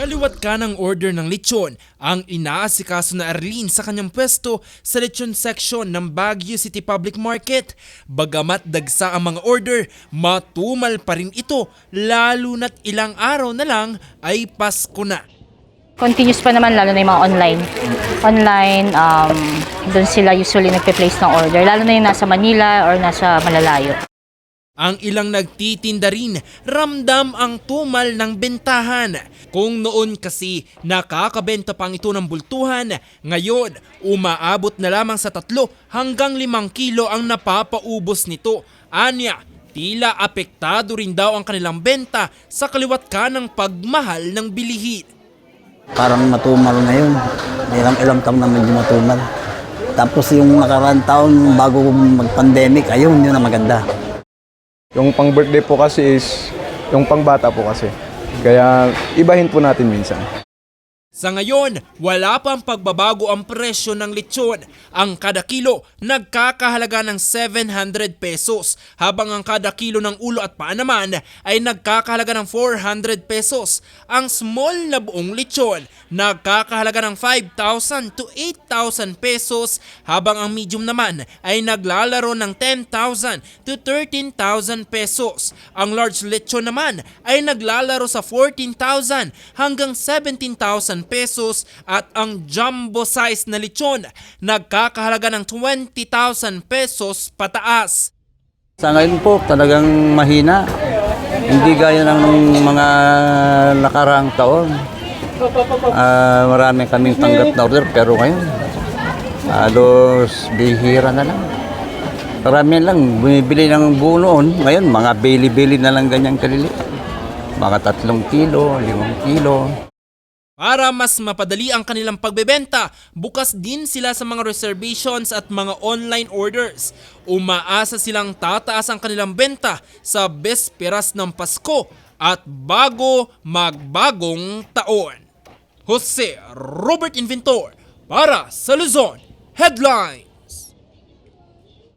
Kaliwat ka ng order ng lechon ang inaasikaso na Arlene sa kanyang pwesto sa lechon section ng Baguio City Public Market. Bagamat dagsa ang mga order, matumal pa rin ito lalo na't ilang araw na lang ay Pasko na. Continuous pa naman lalo na yung mga online. Online, um, doon sila usually nagpe-place ng order. Lalo na yung nasa Manila or nasa malalayo. Ang ilang nagtitinda rin, ramdam ang tumal ng bentahan. Kung noon kasi nakakabenta pang ito ng bultuhan, ngayon umaabot na lamang sa tatlo hanggang limang kilo ang napapaubos nito. Anya, tila apektado rin daw ang kanilang benta sa kaliwat ka ng pagmahal ng bilihin. parang matumal ngayon. Ilang ilang taon na medyo matumal. Tapos yung nakaraan taon bago mag-pandemic, ayun, yun ang maganda. Yung pang birthday po kasi is yung pang bata po kasi. Kaya ibahin po natin minsan. Sa ngayon, wala pang pagbabago ang presyo ng lechon. Ang kada kilo nagkakahalaga ng 700 pesos, habang ang kada kilo ng ulo at paa naman ay nagkakahalaga ng 400 pesos. Ang small na buong lechon nagkakahalaga ng 5,000 to 8,000 pesos, habang ang medium naman ay naglalaro ng 10,000 to 13,000 pesos. Ang large lechon naman ay naglalaro sa 14,000 hanggang 17,000 pesos at ang jumbo size na lechon nagkakahalaga ng 20,000 pesos pataas. Sa ngayon po, talagang mahina. Hindi gaya ng mga nakaraang taon. Ah, marami kaming tanggap na order, pero ngayon, halos bihira na lang. Marami lang, bumibili ng buo noon. Ngayon, mga bili-bili na lang ganyang kalili. Mga tatlong kilo, limang kilo. Para mas mapadali ang kanilang pagbebenta, bukas din sila sa mga reservations at mga online orders. Umaasa silang tataas ang kanilang benta sa besperas ng Pasko at bago magbagong taon. Jose Robert Inventor para sa Luzon Headline